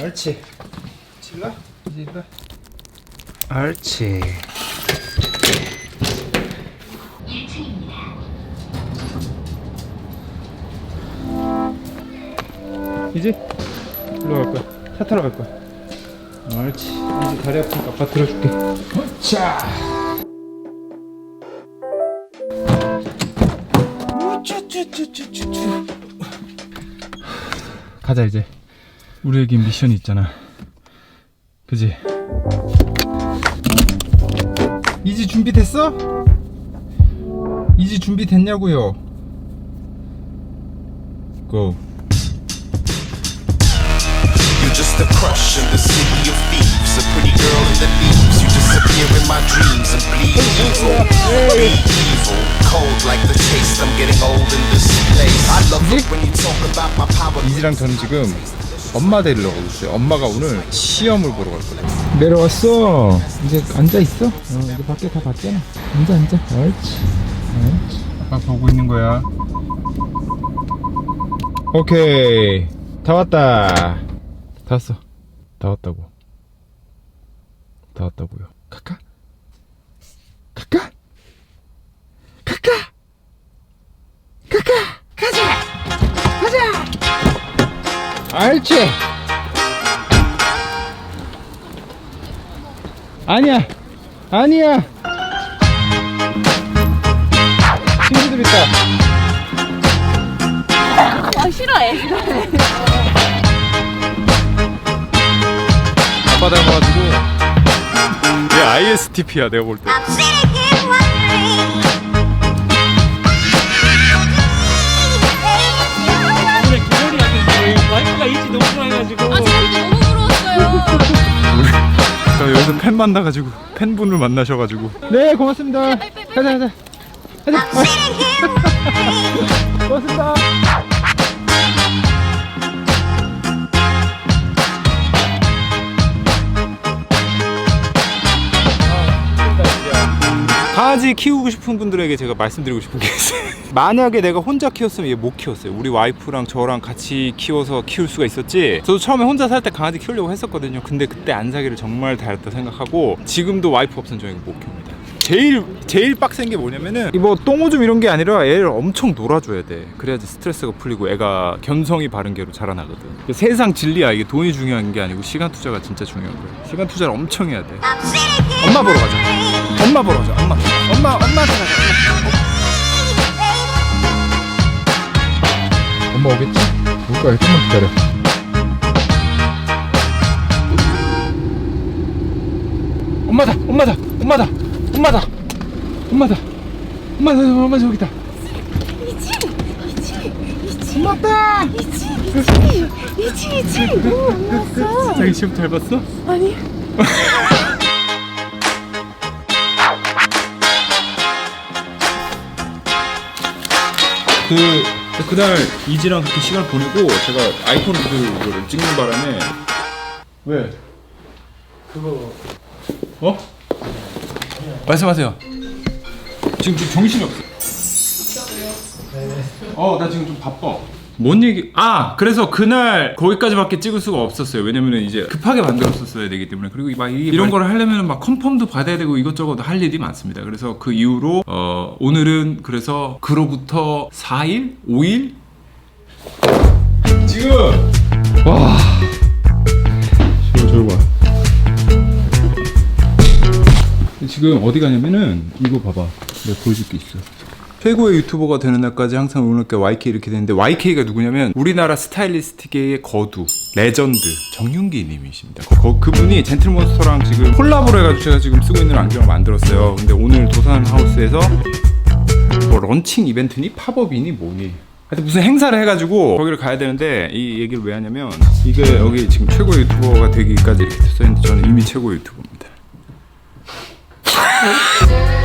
옳지. 질러? 질러. 옳지. 이제 일로 갈 거야. 차 타러 갈 거야. 옳지. 이제 다리 아프니까 아빠 들어줄게. 자. 가자 이제. 우리에게 미션이 있잖아. 그지? 이제 준비됐어? 이제 준비됐냐고요? 고. You're just a crush in the city of thieves, a pretty girl in the leaves. You disappear in my dreams and bleed evil, bleed evil. Cold like the taste. I'm getting old in this place. I love it when you talk about my power. 이지랑 저는 지금 엄마 데리러 가고 있어요. 엄마가 오늘 시험을 보러 갈 거예요. 내려왔어. 이제 앉아 있어. 어, 이제 밖에 다 봤잖아. 앉아 앉아. 옳지. 옳지. 아빠 보고 있는 거야. 오케이. 다 왔다. 다 왔어. 다 왔다고. 다 왔다고요. 카카? 카카? 알지? 아니야. 아니야. 친구들 있다. 아 싫어해. 아빠 닮아가지고. 얘 ISTP야 내가 볼때 좋아해가지고. 아 진짜 너무 부러웠어요. 저 여기서 팬 만나가지고 팬분을 만나셔가지고. 네 고맙습니다. 가자 가자. 가자. 고맙습니다 강아지 키우고 싶은 분들에게 제가 말씀드리고 싶은 게 있어요. 만약에 내가 혼자 키웠으면 얘 못 키웠어요. 우리 와이프랑 저랑 같이 키워서 키울 수가 있었지. 저도 처음에 혼자 살 때 강아지 키우려고 했었거든요. 근데 그때 안 사기를 정말 잘했다 생각하고 지금도 와이프 없으면 저 이거 못 키웁니다. 제일 제일 빡센 게 뭐냐면은 이뭐 똥오줌 이런 게 아니라 애를 엄청 놀아줘야 돼. 그래야지 스트레스가 풀리고 애가 견성이 바른 개로 자라나거든. 세상 진리야 이게 돈이 중요한 게 아니고 시간 투자가 진짜 중요한 거야. 시간 투자를 엄청 해야 돼. 엄마 보러 가자. 엄마 보러 가자. 엄마. 엄마 엄마한테 가자. 엄마 오겠지? 올 거야. 조금만 기다려. 엄마다. 엄마다. 엄마다. 엄마다. 엄마다. 엄마다. 엄마 저기다. 엄마다. 이치 이치 너무 만났어. 자기 시험 잘 봤어? 아니 그 그날 이지랑 그렇게 시간 을 보내고 제가 아이폰으로 그거를 찍는 바람에 왜? 그거 어? 말씀하세요. 지금 좀 정신이 없어. 어, 나 지금 좀 바빠. 뭔 얘기? 아, 그래서 그날 거기까지밖에 찍을 수가 없었어요. 왜냐면은 이제 급하게 만들었었어야 되기 때문에 그리고 막 이- 이런 거를 하려면은 막 컨펌도 받아야 되고 이것저것 할 일이 많습니다. 그래서 그 이후로 어 오늘은 그래서 그로부터 4일, 5일 지금 와, 저거 저거 봐. 지금 어디 가냐면은 이거 봐봐. 내가 보여줄 게 있어. 최고의 유튜버가 되는 날까지 항상 응원할게 YK 이렇게 되는데 YK가 누구냐면 우리나라 스타일리스트계의 거두 레전드 정윤기 님이십니다. 거- 그분이 젠틀몬스터랑 지금 콜라보를 해가지고 제가 지금 쓰고 있는 안경을 만들었어요. 근데 오늘 도산 하우스에서 뭐 런칭 이벤트니 팝업이니 뭐니 하여튼 무슨 행사를 해가지고 거기를 가야 되는데 이 얘기를 왜 하냐면 이게 여기 지금 최고의 유튜버가 되기까지 써있는데 저는 이미 최고의 유튜버입니다.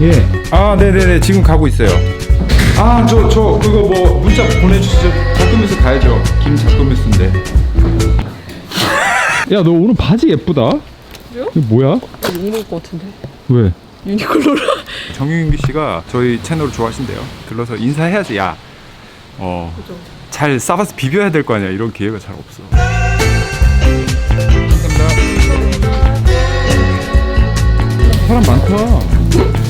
예. 아, 네네네. 지금 가고 있어요. 아, 저, 저, 그거 뭐, 문자 보내주시죠. 작금에서 가야죠. 김작금에서인데. 야, 너 오늘 바지 예쁘다. 왜요? 이거 뭐야? 이럴 것 같은데. 왜? 유니클로라. 정윤기 씨가 저희 채널을 좋아하신대요. 들러서 인사해야지, 야. 어. 잘 싸봐서 비벼야 될 거 아니야. 이런 기회가 잘 없어. 사람 많다.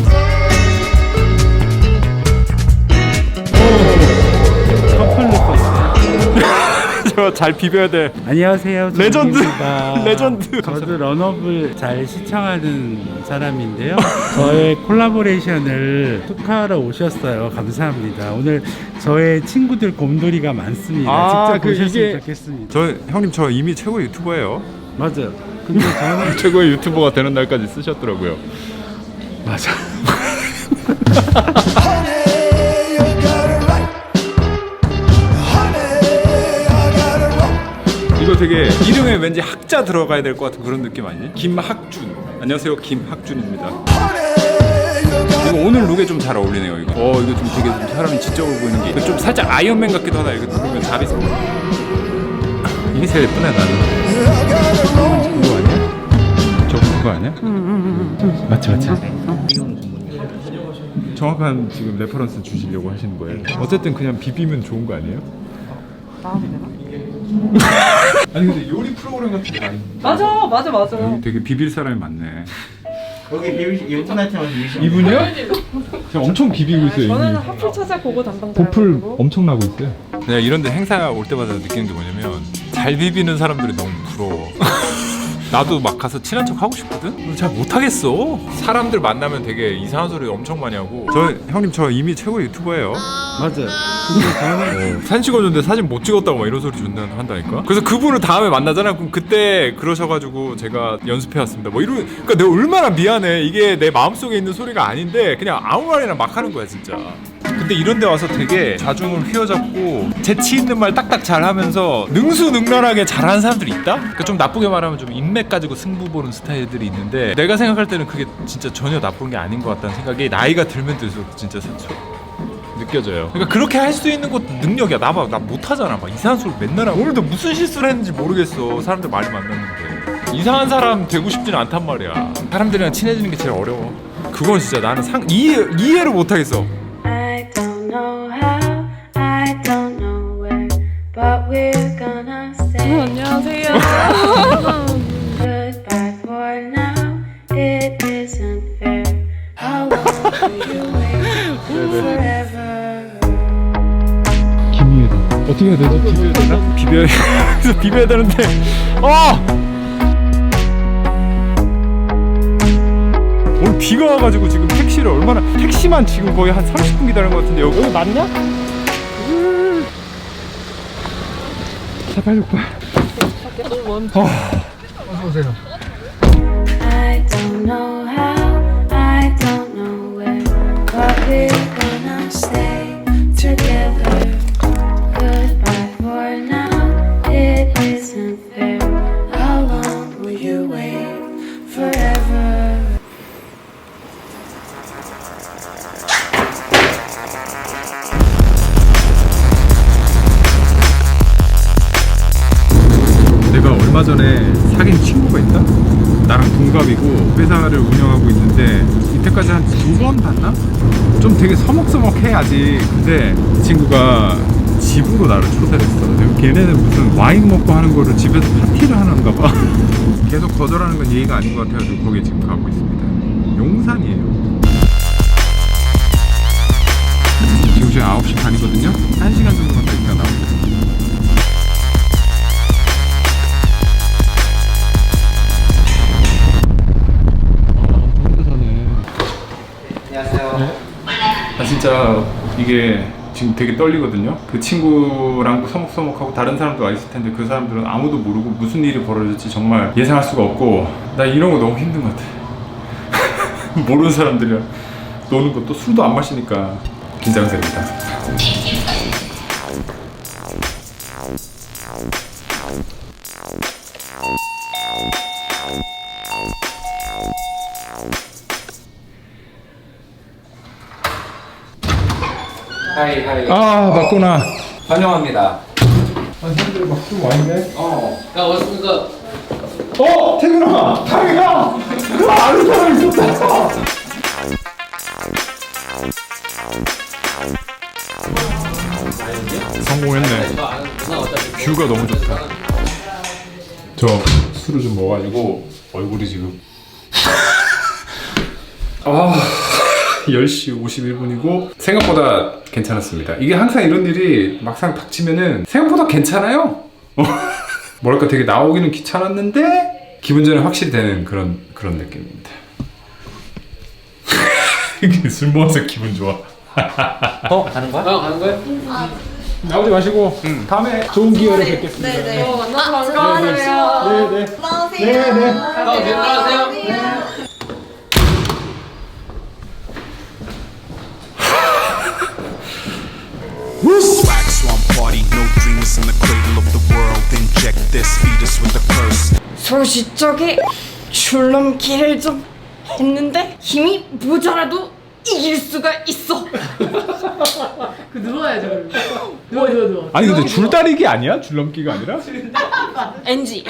저잘 비벼야 돼. 안녕하세요. 레전드! 정민입니다. 레전드! 저도 런업을 잘 시청하는 사람인데요. 저의 콜라보레이션을 축하하러 오셨어요. 감사합니다. 오늘 저의 친구들 곰돌이가 많습니다. 아, 직접 그 보셨으면 이게- 좋겠습니다. 저 형님 저 이미 최고 유튜버예요. 맞아요. 근데 저는 최고의 유튜버가 되는 날까지 쓰셨더라고요. 맞아. 이거 되게 이름에 왠지 학자 들어가야 될 것 같은 그런 느낌 아니니? 김학준. 안녕하세요, 김학준입니다. 이거 오늘 룩에 좀 잘 어울리네요. 이거. 어, 이거 좀 되게 좀 사람이 지적으로 보이는 게. 이거 좀 살짝 아이언맨 같기도 하다. 이거 누르면 답이 있어. 이게 제일 예쁘네 나는. 이거 아니야? 저거 그거 아니야? 맞지 맞지. 정확한 지금 레퍼런스 주시려고 하시는 거예요. 어쨌든 그냥 비비면 좋은 거 아니에요? 아니 근데 요리 프로그램 같은 게 많이 맞아 맞아 맞아 여기 되게 비빌 사람이 많네. 여기 인터넷에만 유시 이분이요? 지금 엄청 비비고 있어요. 저는. 하프 차자 보고 담당자 보풀 엄청 나고 있어요. 내가 이런 데 행사 올 때마다 느끼는 게 뭐냐면 잘 비비는 사람들이 너무. 나도 막 가서 친한 척 하고 싶거든. 잘 못하겠어. 사람들 만나면 되게 이상한 소리 엄청 많이 하고. 저 형님 저 이미 최고 유튜버예요. 맞아요. 사진 찍어줬는데 사진 못 찍었다고 막 이런 소리 존나 한다니까. 그래서 그분을 다음에 만나잖아. 그럼 그때 그러셔가지고 제가 연습해 왔습니다. 뭐 이런. 그러니까 내가 얼마나 미안해. 이게 내 마음속에 있는 소리가 아닌데 그냥 아무 말이나 막 하는 거야 진짜. 근데 이런 데 와서 되게 자중을 휘어잡고 재치 있는 말 딱딱 잘하면서 능수능란하게 잘하는 사람들이 있다? 그러니까 좀 나쁘게 말하면 좀 인맥 가지고 승부 보는 스타일들이 있는데 내가 생각할 때는 그게 진짜 전혀 나쁜 게 아닌 것 같다는 생각이 나이가 들면 들수록 진짜 사- 느껴져요. 그러니까 그렇게 할 수 있는 것도 능력이야. 나봐, 나 못하잖아. 막 이상한 소리 맨날 하고. 오늘도 무슨 실수를 했는지 모르겠어. 사람들 많이 만났는데. 이상한 사람 되고 싶지는 않단 말이야. 사람들이랑 친해지는 게 제일 어려워. 그건 진짜 나는 상 이해 이해를 못 하겠어. 김유다 어떻게 해야 되지? 비벼야 되나? 비벼야 비벼야 되는데 아! 오늘 비가 와가지고 지금 택시를 얼마나 택시만 지금 거의 한 30분 기다리는 것 같은데 여기, 여기 차 음. 빨리 올 거야. 어서 오세요. I don't know how, I don't know where, but we're gonna stay together. 회사를 운영하고 있는데 이때까지 한 두 번 봤나? 좀 되게 서먹서먹해 아직. 근데 이 친구가 집으로 나를 초대를 했어 걔네는 무슨 와인 먹고 하는 거를 집에서 파티를 하는가 봐. 계속 거절하는 건 예의가 아닌 것 같아가지고 거기 지금 가고 있습니다. 용산이에요. 지금 저희 9시 반이거든요. 1시간 정도만 더 이게 지금 되게 떨리거든요. 그 친구랑 서먹서먹하고 다른 사람도 와 있을 텐데 그 사람들은 아무도 모르고 무슨 일이 벌어질지 정말 예상할 수가 없고 나 이런 거 너무 힘든 것 같아. 모르는 사람들이랑 노는 것도 술도 안 마시니까 긴장됩니다. 하이 하이 아 맞구나. 환영합니다 사람들이 막좀 와 있네. 어 야 왔으니까 어 태균아, 다행이다. 그 아는 사람 있었다. 성공했네. 뷰가 너무 좋다. 저 술을 좀 먹어가지고 얼굴이 지금 아 10시 51분이고 생각보다 괜찮았습니다. 이게 항상 이런 일이 막상 닥치면은 생각보다 괜찮아요. 뭐랄까 되게 나오기는 귀찮았는데 기분 전에 확실히 되는 그런 그런 느낌입니다. 술 먹어서 기분 좋아. 어 가는 거야? 어 가는 거야? 나오지 마시고 다음에 좋은 기회로 뵙겠습니다. 네네. 어, 만나서 반가워요. 네네. 안녕하세요. 어 안녕하세요. Swag party, no dreamers in the cradle of the world. Inject this, feed us with a curse. 소시적에 줄넘기를 좀 했는데 힘이 모자라도 이길 수가 있어. 그 누워야죠. 누워 누워 누워. 아니 근데 줄다리기 아니야? 줄넘기가 아니라? NG.